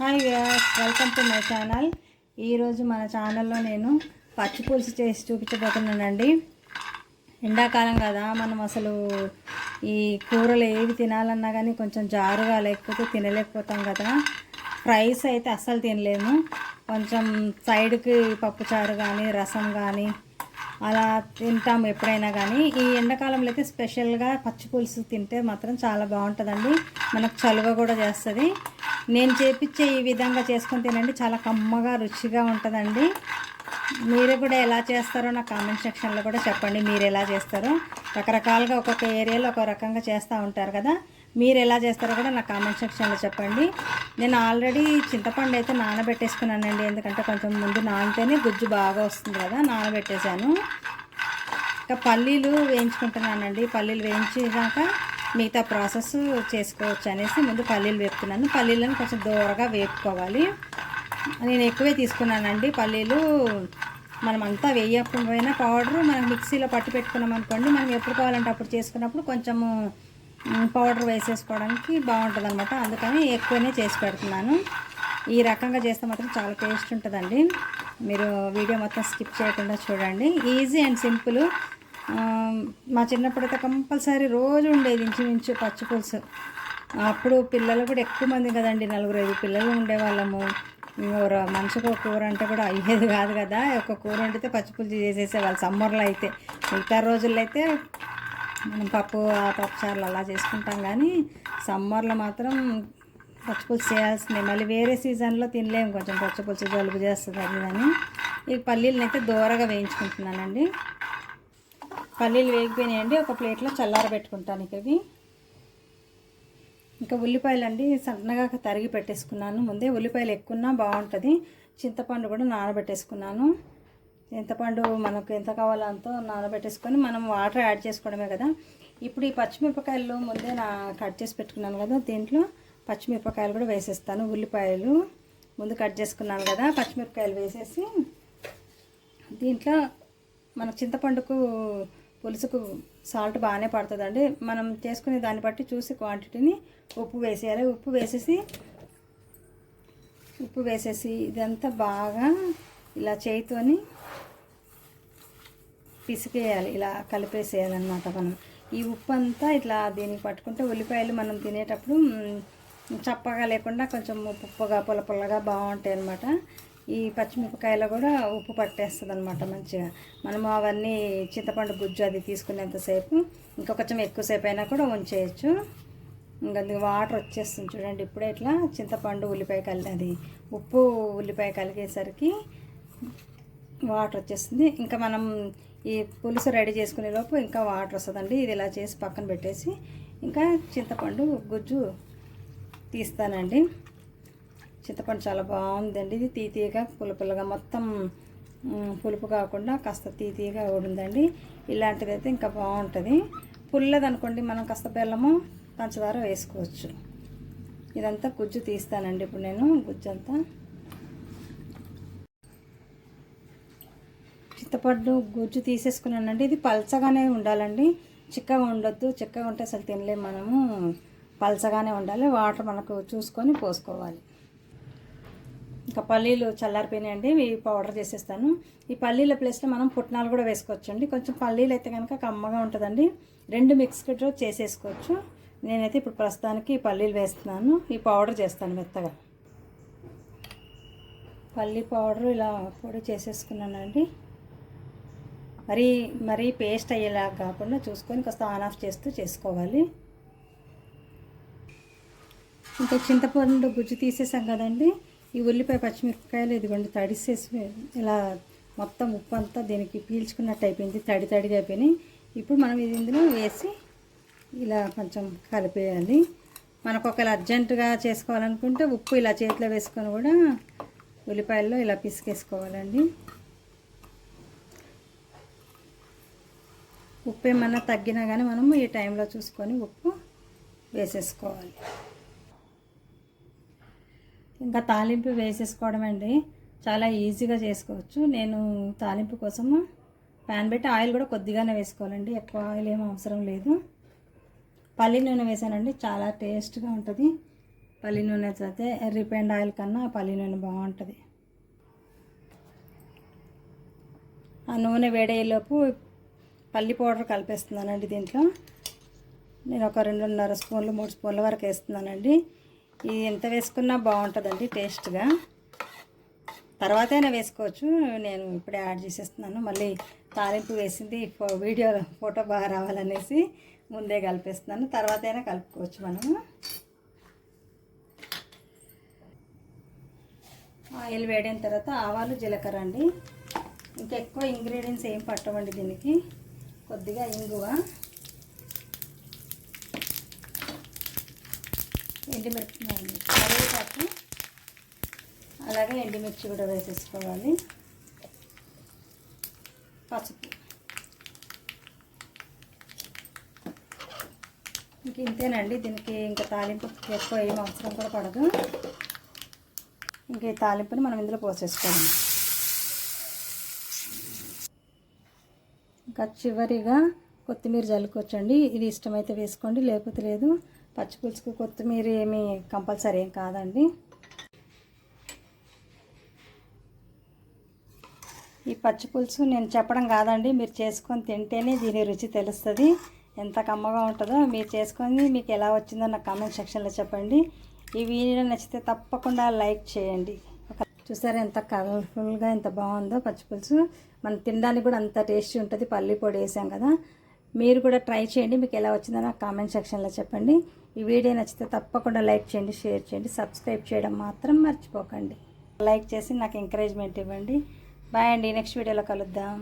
Hi Vyas welcome to my channel ఈరోజు మన ఛానల్లో నేను పచ్చి పులుసు చేసి చూపించబోతున్నానండి. ఎండాకాలం కదా మనం అసలు ఈ కూరలు ఏవి తినాలన్నా కానీ కొంచెం జారుగా లేకపోతే తినలేకపోతాం కదా. ఫ్రైస్ అయితే అస్సలు తినలేము. కొంచెం సైడ్కి పప్పుచారు కానీ రసం కానీ అలా తింటాం ఎప్పుడైనా కానీ ఈ ఎండాకాలంలో అయితే స్పెషల్గా పచ్చి పులుసు తింటే మాత్రం చాలా బాగుంటుందండి. మనకు చలువ కూడా చేస్తుంది. నేను చేపించే ఈ విధంగా చేసుకుని తినండి. చాలా కమ్మగా రుచిగా ఉంటుందండి. మీరు కూడా ఎలా చేస్తారో నా కామెంట్ సెక్షన్లో కూడా చెప్పండి. మీరు ఎలా చేస్తారో. రకరకాలుగా ఒక్కొక్క ఏరియాలో ఒక రకంగా చేస్తూ ఉంటారు కదా. మీరు ఎలా చేస్తారో కూడా నా కామెంట్ సెక్షన్లో చెప్పండి. నేను ఆల్రెడీ చింతపండు అయితే నానబెట్టేసుకున్నానండి. ఎందుకంటే కొంచెం ముందు నానితేనే గుజ్జు బాగా వస్తుంది కదా నానబెట్టేశాను. ఇంకా పల్లీలు వేయించుకుంటున్నానండి. పల్లీలు వేయించాక మిగతా ప్రాసెస్ చేసుకోవచ్చు అనేసి ముందు పల్లీలు వేపుతున్నాను. పల్లీలను కొంచెం దూరగా వేపుకోవాలి. నేను ఎక్కువే తీసుకున్నానండి పల్లీలు. మనం అంతా వేయకపోయినా పౌడరు మనం మిక్సీలో పట్టి పెట్టుకున్నాం అనుకోండి మనం ఎప్పుడు కావాలంటే అప్పుడు చేసుకున్నప్పుడు కొంచెము పౌడర్ వేసేసుకోవడానికి బాగుంటుంది అనమాట అందుకని ఎక్కువనే చేసి పెడుతున్నాను. ఈ రకంగా చేస్తే మాత్రం చాలా టేస్ట్ ఉంటుందండి. మీరు వీడియో మొత్తం స్కిప్ చేయకుండా చూడండి. ఈజీ అండ్ సింపుల్ మా చిన్నప్పుడైతే కంపల్సరీ రోజు ఉండేది ఇంచుమించు పచ్చి పులుసు. అప్పుడు పిల్లలు కూడా ఎక్కువ మంది కదండి నలుగురు ఐదు పిల్లలు ఉండేవాళ్ళము. ఇంకో మనిషికి ఒక కూర అంటే కూడా అయ్యేది కాదు కదా. ఒక కూర వండితే పచ్చి పులుసు చేసేసేవాళ్ళు సమ్మర్లో అయితే. మిగతా రోజుల్లో అయితే మనం పప్పు ఆ పప్పు చారులు అలా చేసుకుంటాం కానీ సమ్మర్లో మాత్రం పచ్చి పులుసు చేయాల్సిందే. మళ్ళీ వేరే సీజన్లో తినలేము. కొంచెం పచ్చి పులుసు జలుబు చేస్తుంది అది అని. ఈ పల్లీలను అయితే దూరగా వేయించుకుంటున్నానండి. పల్లీలు వేగిపోయినాయండి. ఒక ప్లేట్లో చల్లారబెట్టుకుంటాను ఇక ఇవి. ఇంకా ఉల్లిపాయలు అండి సన్నగా తరిగి పెట్టేసుకున్నాను. ముందే ఉల్లిపాయలు ఎక్కువన్నా బాగుంటుంది. చింతపండు కూడా నానబెట్టేసుకున్నాను. చింతపండు మనకు ఎంత కావాలో అంత నానబెట్టేసుకొని మనం వాటర్ యాడ్ చేసుకోవడమే కదా. ఇప్పుడు ఈ పచ్చిమిరపకాయలు ముందే నా కట్ చేసి పెట్టుకున్నాను కదా. దీంట్లో పచ్చిమిరపకాయలు కూడా వేసేస్తాను. ఉల్లిపాయలు ముందు కట్ చేసుకున్నాను కదా. పచ్చిమిరపకాయలు వేసేసి దీంట్లో మన చింతపండుకు పులుసుకు సాల్ట్ బాగానే పడుతుందండి. మనం చేసుకునే దాన్ని బట్టి చూసి క్వాంటిటీని ఉప్పు వేసేయాలి. ఉప్పు వేసేసి ఉప్పు వేసేసి ఇదంతా బాగా ఇలా చేయితోని పిసికేయాలి. ఇలా కలిపేసేయాలన్నమాట మనం. ఈ ఉప్పు అంతా ఇట్లా దీనికి పట్టుకుంటే ఉల్లిపాయలు మనం తినేటప్పుడు చప్పగా లేకుండా కొంచెం ఉప్పుగా పుల్ల పుల్లగా బాగుంటాయి అన్నమాట ఈ పచ్చిమిరపకాయలో కూడా ఉప్పు పట్టేస్తుంది అనమాట మంచిగా. మనము అవన్నీ చింతపండు గుజ్జు అది తీసుకునేంతసేపు ఇంకా కొంచెం ఎక్కువసేపు అయినా కూడా ఉంచేయచ్చు. ఇంకా అది వాటర్ వచ్చేస్తుంది చూడండి ఇప్పుడే ఇట్లా చింతపండు ఉల్లిపాయ కలి అది ఉప్పు ఉల్లిపాయ కలిగేసరికి వాటర్ వచ్చేస్తుంది. ఇంకా మనం ఈ పులుసు రెడీ చేసుకునే లోపు ఇంకా వాటర్ వస్తుందండి. ఇది ఇలా చేసి పక్కన పెట్టేసి ఇంకా చింతపండు గుజ్జు తీస్తానండి. చింతపండు చాలా బాగుందండి. ఇది తీతీగా పులుపులుగా మొత్తం పులుపు కాకుండా కాస్త తీతీగా ఉందండి. ఇలాంటిది అయితే ఇంకా బాగుంటుంది. పుల్లదనుకోండి మనం కాస్త బెల్లము పంచదార వేసుకోవచ్చు. ఇదంతా గుజ్జు తీస్తానండి ఇప్పుడు నేను గుజ్జు అంతా చింతపండు గుజ్జు తీసేసుకున్నానండి. ఇది పల్చగానే ఉండాలండి. చిక్కగా ఉండొద్దు. చిక్కగా ఉంటే అసలు తినలేము మనము. పల్చగానే ఉండాలి. వాటర్ మనకు చూసుకొని పోసుకోవాలి. ఇంకా పల్లీలు చల్లారిపోయినాయండి ఇవి పౌడర్ చేసేస్తాను. ఈ పల్లీల ప్లేస్లో మనం పుట్నాలు కూడా వేసుకోవచ్చు అండి కొంచెం పల్లీలు అయితే కనుక కమ్మగా ఉంటుందండి. రెండు మిక్స్డ్ చేసేసుకోవచ్చు. నేనైతే ఇప్పుడు ప్రస్తుతానికి ఈ పల్లీలు వేస్తున్నాను. ఈ పౌడర్ చేస్తాను మెత్తగా. పల్లీ పౌడర్ ఇలా పొడి చేసేసుకున్నానండి. మరి మరీ పేస్ట్ అయ్యేలా కాకుండా చూసుకొని కాస్త ఆన్ ఆఫ్ చేస్తూ చేసుకోవాలి. ఇంకా చింతపండు గుజ్జు తీసేసాం కదండి. ఈ ఉల్లిపాయ పచ్చిమిరపకాయలు ఇదిగోండి తడిసేసి ఇలా మొత్తం ఉప్పు అంతా దీనికి పీల్చుకున్నట్టు అయిపోయింది తడి తడిగా అయిపోయినాయి. ఇప్పుడు మనం ఇది ఇందులో వేసి ఇలా కొంచెం కలిపేయాలి. మనకు ఒకవేళ అర్జెంటుగా చేసుకోవాలనుకుంటే ఉప్పు ఇలా చేతిలో వేసుకొని కూడా ఉల్లిపాయల్లో ఇలా పిసికేసుకోవాలండి. ఉప్పు ఏమన్నా తగ్గినా కానీ మనము ఈ టైంలో చూసుకొని ఉప్పు వేసేసుకోవాలి. ఇంకా తాలింపు వేసేసుకోవడం అండి చాలా ఈజీగా చేసుకోవచ్చు. నేను తాలింపు కోసము ప్యాన్ పెట్టి ఆయిల్ కూడా కొద్దిగానే వేసుకోవాలండి. ఎక్కువ ఆయిల్ ఏం అవసరం లేదు. పల్లి నూనె వేసానండి. చాలా టేస్ట్గా ఉంటుంది. పల్లి నూనె అయితే రిఫైండ్ ఆయిల్ కన్నా పల్లి నూనె బాగుంటుంది. ఆ నూనె వేడయ్యేలోపు పల్లి పౌడర్ కలిపేస్తున్నానండి దీంట్లో. నేను ఒక రెండున్నర స్పూన్లు మూడు స్పూన్ల వరకు వేస్తున్నానండి. ఇది ఎంత వేసుకున్నా బాగుంటుందండి టేస్ట్గా. తర్వాతైనా వేసుకోవచ్చు. నేను ఇప్పుడే యాడ్ చేసేస్తున్నాను. మళ్ళీ తాలింపు వేసింది ఫో- వీడియో ఫోటో బాగా రావాలనేసి ముందే కలిపేస్తున్నాను. తర్వాతైనా కలుపుకోవచ్చు మనము. ఆయిల్ వేడిన తర్వాత ఆవాలు జీలకర్ర అండి. ఇంకెక్కువ ఇంగ్రీడియంట్స్ ఏం పట్టవండి దీనికి. కొద్దిగా ఇంగువ. ఎండుమిర్చి కరివేపాకు అలాగే ఎండుమిర్చి కూడా వేసేసుకోవాలి. పసుపు. ఇంక ఇంతేనండి దీనికి ఇంకా తాలింపు ఎక్కువ ఏం అవసరం కూడా పడదు. ఇంకా ఈ తాలింపుని మనం ఇందులో పోసేసుకోవాలి. ఇంకా చివరిగా కొత్తిమీర జల్లుకోవచ్చండి. ఇది ఇష్టమైతే వేసుకోండి లేకపోతే లేదు. పచ్చిపులుసుకు కొత్తిమీర ఏమి కంపల్సరీ ఏం కాదండి. ఈ పచ్చిపులుసు నేను చెప్పడం కాదండి మీరు చేసుకొని తింటేనే దీని రుచి తెలుస్తుంది. ఎంత కమ్మగా ఉంటుందో మీరు చేసుకొని మీకు ఎలా వచ్చిందో నాకు కామెంట్ సెక్షన్లో చెప్పండి. ఈ వీడియో నచ్చితే తప్పకుండా లైక్ చేయండి. చూసారా ఎంత కలర్ఫుల్గా ఎంత బాగుందో పచ్చిపులుసు మనం తినడానికి కూడా అంత టేస్టీ ఉంటుంది. పల్లి పొడి వేసాం కదా. మీరు కూడా ట్రై చేయండి మీకు ఎలా వచ్చిందో నాకు కామెంట్ సెక్షన్లో చెప్పండి. ఈ వీడియో నచ్చితే తప్పకుండా లైక్ చేయండి షేర్ చేయండి సబ్స్క్రైబ్ చేయడం మాత్రం మర్చిపోకండి. లైక్ చేసి నాకు ఎంకరేజ్మెంట్ ఇవ్వండి. బాయ్ అండి. నెక్స్ట్ వీడియోలో కలుద్దాం.